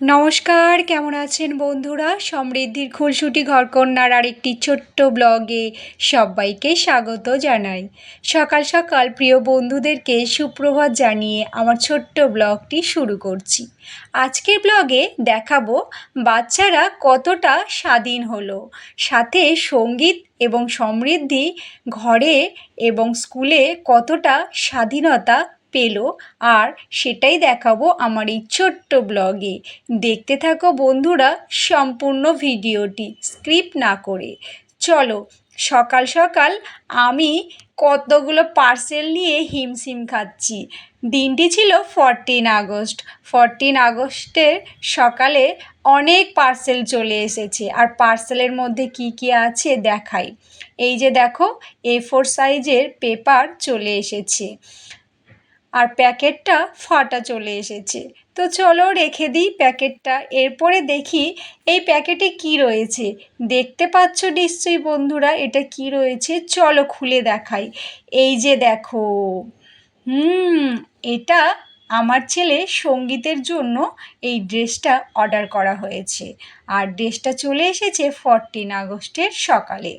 নমস্কার, কেমন আছেন বন্ধুরা? সমৃদ্ধির খুলসুটি ঘরকন্যার আরেকটি ছোট্ট ব্লগে সবাইকে স্বাগত জানাই। সকাল সকাল প্রিয় বন্ধুদেরকে সুপ্রভাত জানিয়ে আমার ছোট্ট ব্লগটি শুরু করছি। আজকের ব্লগে দেখাবো বাচ্চারা কতটা স্বাধীন হলো। সাথে সংগীত এবং সমৃদ্ধি, ঘরে এবং স্কুলে কতটা স্বাধীনতা পেল। আর সেটাই দেখাবো আমার এই ছোট্ট ব্লগে। দেখতে থাকো বন্ধুরা সম্পূর্ণ ভিডিওটি স্ক্রিপ্ট না করে। চলো, সকাল সকাল আমি কতগুলো পার্সেল নিয়ে হিমশিম খাচ্ছি। দিনটি ছিল ফরটিন আগস্ট। ফরটিন আগস্টের সকালে অনেক পার্সেল চলে এসেছে। আর পার্সেলের মধ্যে কি কি আছে দেখাই। এই যে দেখো এ ফোর সাইজের পেপার চলে এসেছে। আর প্যাকেটটা ফাটা চলে এসেছে। তো চলো রেখে দিই প্যাকেটটা। এরপরে দেখি এই প্যাকেটে কি রয়েছে। দেখতে পাচ্ছ নিশ্চয়ই বন্ধুরা এটা কি রয়েছে। চলো খুলে দেখাই। এই যে দেখো। হুম, এটা আমার ছেলে সঙ্গীতের জন্য এই ড্রেসটা অর্ডার করা হয়েছে। আর ড্রেসটা চলে এসেছে ফরটিন আগস্টের সকালে।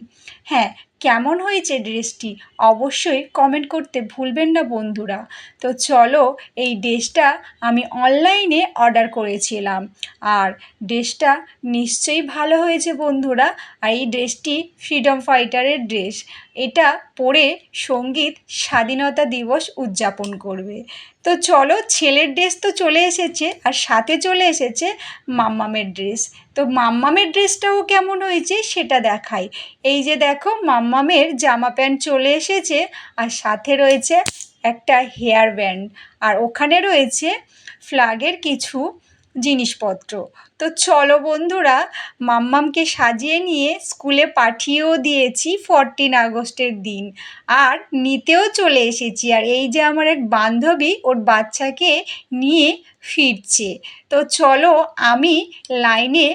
হ্যাঁ কেমন হয়েছে ড্রেসটি? অবশ্যই কমেন্ট করতে ভুলবেন না বন্ধুরা। তো চলো, এই ড্রেসটা আমি অনলাইনে অর্ডার করেছিলাম। আর ড্রেসটা নিশ্চয়ই ভালো হয়েছে বন্ধুরা। আর এই ড্রেসটি ফ্রিডম ফাইটারের ড্রেস। এটা পরে সংগীত স্বাধীনতা দিবস উদযাপন করবে। তো চলো, ছেলের ড্রেস তো চলে এসেছে, আর সাথে চলে এসেছে মাম্মামের ড্রেস। তো মাম্মামের ড্রেসটাও কেমন হয়েছে সেটা দেখাই। এই যে দেখো, মাম্মামের জামা প্যান্ট চলে এসেছে আর সাথে রয়েছে একটা হেয়ার ব্যান্ড। আর ওখানে রয়েছে ফ্লাগের কিছু জিনিসপত্র। তো চলো বন্ধুরা, মাম্মামকে সাজিয়ে নিয়ে স্কুলে পাঠিয়েও দিয়েছি ফরটিন আগস্টের দিন। আর নিতেও চলে এসেছি। আর এই যে আমার এক বান্ধবী, ওর বাচ্চাকে নিয়ে ফিরছে। তো চলো আমি লাইনে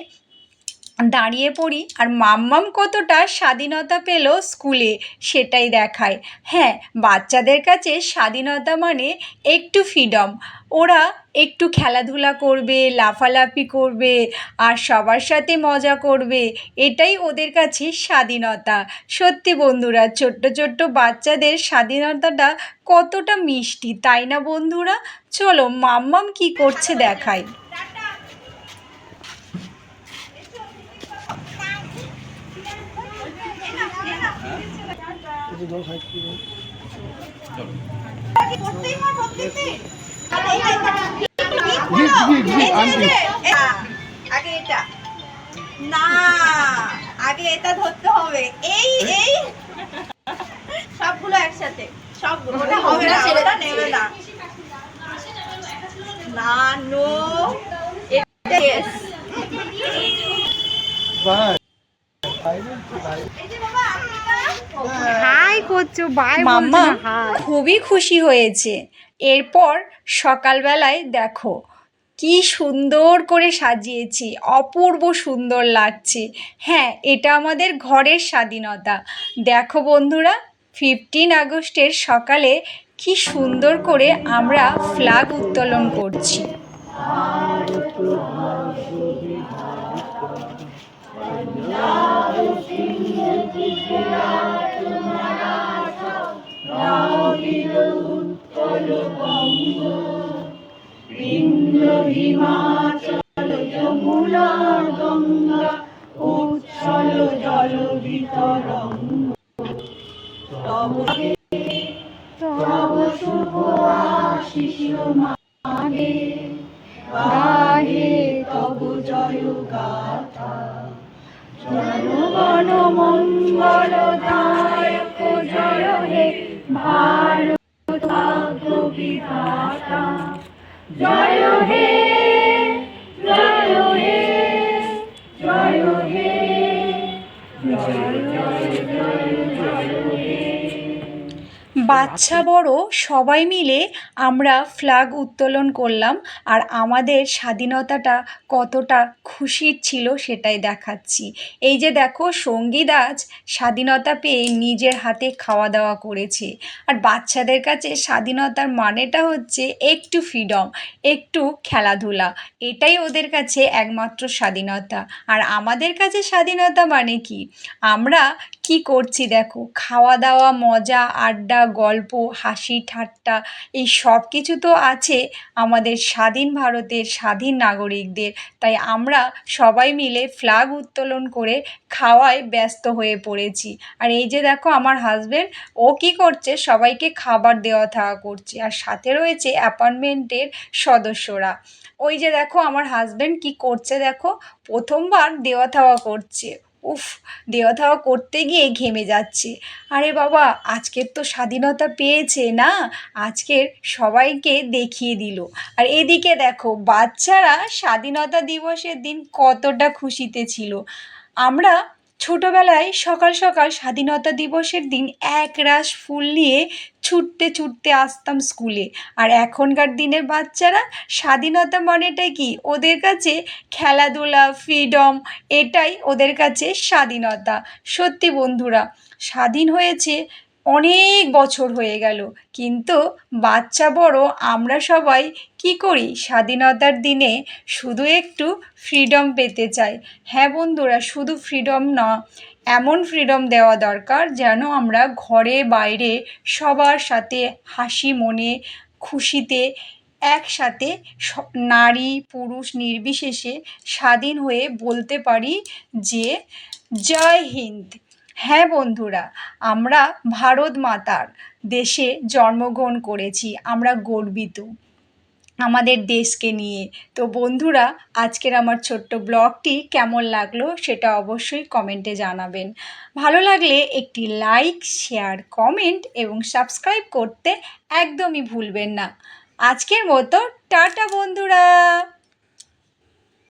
দাঁড়িয়ে পড়ি আর মাম্মাম কতটা স্বাধীনতা পেল স্কুলে সেটাই দেখায়। হ্যাঁ বাচ্চাদের কাছে স্বাধীনতা মানে একটু ফ্রিডম ওরা একটু খেলাধুলা করবে, লাফালাফি করবে আর সবার সাথে মজা করবে, এটাই ওদের কাছে স্বাধীনতা। সত্যি বন্ধুরা, ছোট্ট ছোট্ট বাচ্চাদের স্বাধীনতাটা কতটা মিষ্টি, তাই না বন্ধুরা? চলো মাম্মাম কি করছে দেখায়। একটু জল খাই কি গিফট গিফট গিফট আনটি আগে এটা না আগে এটা ধরতে হবে এই এই সবগুলো একসাথে সবগুলো ওটা হবে না ওটা নেবে না না নো এটা yes ভাই ভাই ভাই হাই করছ? বাই মাম্মা খুবই খুশি হয়েছে। এরপর সকালবেলায় দেখো কি সুন্দর করে সাজিয়েছি অপূর্ব সুন্দর লাগছে। হ্যাঁ এটা আমাদের ঘরের স্বাধীনতা। দেখো বন্ধুরা ফিফটিন আগস্টের সকালে কি সুন্দর করে আমরা ফ্ল্যাগ উত্তোলন করছি। Yeah. হিমাচল যমুনা গঙ্গা, উচ্ছল জল বিতরঙ্গ। তব শুভ আশিস মাগে। গাহে তব জয় গাথা। জনগণ দায়ক, জয় হে ভারত বিধাতা জয় হে বাচ্চা বড় সবাই মিলে আমরা ফ্ল্যাগ উত্তোলন করলাম আর আমাদের স্বাধীনতাটা কতটা খুশির ছিল সেটাই দেখাচ্ছি। এই যে দেখো সংগীত আজ স্বাধীনতা পেয়ে নিজের হাতে খাওয়া দাওয়া করেছে। আর বাচ্চাদের কাছে স্বাধীনতার মানেটা হচ্ছে একটু ফ্রিডম একটু খেলাধুলা। এটাই ওদের কাছে একমাত্র স্বাধীনতা। আর আমাদের কাছে স্বাধীনতা মানে কি? আমরা কি করছি দেখো? খাওয়া দাওয়া মজা আড্ডা গল্প, হাসি, ঠাট্টা এই সব কিছু তো আছে আমাদের স্বাধীন ভারতের স্বাধীন নাগরিকদের। তাই আমরা সবাই মিলে ফ্ল্যাগ উত্তোলন করে খাওয়ায় ব্যস্ত হয়ে পড়েছি। আর এই যে দেখো আমার হাজব্যান্ড ও কি করছে? সবাইকে খাবার দেওয়া থাওয়া করছে। আর সাথে রয়েছে অ্যাপার্টমেন্টের সদস্যরা। ওই যে দেখো আমার হাজব্যান্ড কি করছে দেখো? প্রথমবার দেওয়া থাওয়া করছে। উফ দেওয়া থাওয়া করতে গিয়ে ঘেমে যাচ্ছে। আরে বাবা, আজকের তো স্বাধীনতা পেয়েছে, না? আজকের সবাইকে দেখিয়ে দিল। আর এদিকে দেখো, বাচ্চারা স্বাধীনতা দিবসের দিন কতটা খুশিতে ছিল। আমরা ছোটোবেলায় সকাল সকাল স্বাধীনতা দিবসের দিন এক রাশ ফুল নিয়ে ছুটতে ছুটতে আসতাম স্কুলে। আর এখনকার দিনের বাচ্চারা স্বাধীনতা মানেটা কি? ওদের কাছে খেলাধুলা ফ্রিডম এটাই ওদের কাছে স্বাধীনতা। সত্যি বন্ধুরা, স্বাধীন হয়েছে অনেক বছর হয়ে গেল। কিন্তু বাচ্চা বড় আমরা সবাই কি করি? স্বাধীনতার দিনে শুধু একটু ফ্রিডম পেতে চাই। হ্যাঁ বন্ধুরা, শুধু ফ্রিডম না, এমন ফ্রিডম দেওয়া দরকার যেন আমরা ঘরে, বাইরে, সবার সাথে হাসি মনে, খুশিতে একসাথে নারী, পুরুষ নির্বিশেষে স্বাধীন হয়ে বলতে পারি যে, জয় হিন্দ। হ্যাঁ বন্ধুরা, আমরা ভারত মাতার দেশে জন্মগ্রহণ করেছি, আমরা গর্বিত আমাদের দেশকে নিয়ে। তো বন্ধুরা, আজকের আমার ছোট্ট ব্লগটি কেমন লাগল সেটা অবশ্যই কমেন্টে জানাবেন। ভালো লাগলে একটি লাইক, শেয়ার, কমেন্ট এবং সাবস্ক্রাইব করতে একদমই ভুলবেন না। আজকের মতো, টাটা বন্ধুরা!